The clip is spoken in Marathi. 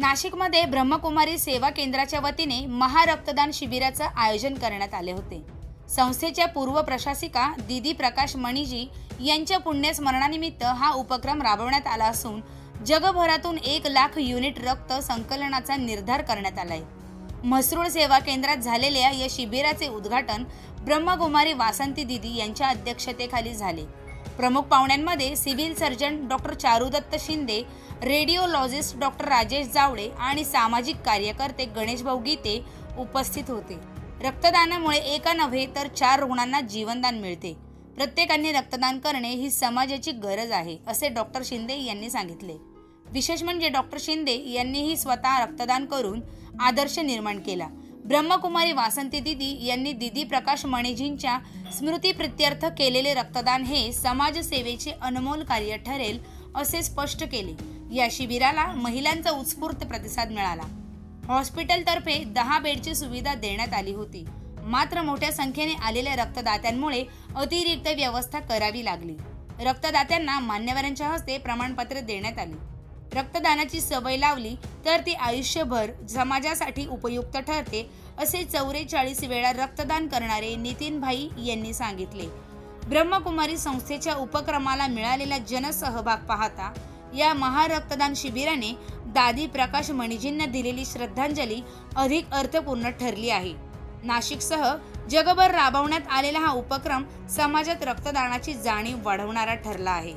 नाशिकमध्ये ब्रह्मकुमारी सेवा केंद्राच्या वतीने महारक्तदान शिबिराचं आयोजन करण्यात आले होते. संस्थेच्या पूर्व प्रशासिका दिदी प्रकाश मणिजी यांच्या पुण्यस्मरणानिमित्त हा उपक्रम राबवण्यात आला असून जगभरातून एक लाख युनिट रक्त संकलनाचा निर्धार करण्यात आलाय. म्हसरूळ सेवा केंद्रात झालेल्या या शिबिराचे उद्घाटन ब्रह्मकुमारी वासंती दिदी यांच्या अध्यक्षतेखाली झाले. प्रमुख पाहुण्यांमध्ये civil surgeon doctor Charudatta Shinde radiologist doctor Rajesh Jawale आणि सामाजिक कार्यकर्ते गणेशभाऊ गीते उपस्थित होते. रक्तदानामुळे एका नव्हे तर चार रुग्णांना जीवनदान मिळते. प्रत्येकाने रक्तदान करणे ही समाजाची गरज आहे असे डॉक्टर शिंदे यांनी सांगितले. विशेष म्हणजे डॉक्टर शिंदे यांनीही स्वतः रक्तदान करून आदर्श निर्माण केला. ब्रह्मकुमारी वासंती दिदी यांनी दिदी प्रकाश मणेजींच्या स्मृतीप्रित्यर्थ केलेले रक्तदान हे समाजसेवेचे अनमोल कार्य ठरेल असे स्पष्ट केले. या शिबिराला महिलांचा उत्स्फूर्त प्रतिसाद मिळाला. हॉस्पिटलतर्फे दहा बेडची सुविधा देण्यात आली होती. मात्र मोठ्या संख्येने आलेल्या रक्तदात्यांमुळे अतिरिक्त व्यवस्था करावी लागली. रक्तदात्यांना मान्यवरांच्या हस्ते प्रमाणपत्र देण्यात आले. रक्तदानाची सवय लावली तर ती आयुष्यभर समाजासाठी उपयुक्त ठरते असे चौवेचाळीस वेळा रक्तदान करणारे नितीन भाई यांनी सांगितले. ब्रह्मकुमारी संस्थेच्या उपक्रमाला मिळालेला जनसहभाग पाहता या महारक्तदान शिबिराने दादी प्रकाश मणिजींना दिलेली श्रद्धांजली अधिक अर्थपूर्ण ठरली आहे. नाशिकसह जगभर राबवण्यात आलेला हा उपक्रम समाजात रक्तदानाची जाणीव वाढवणारा ठरला आहे.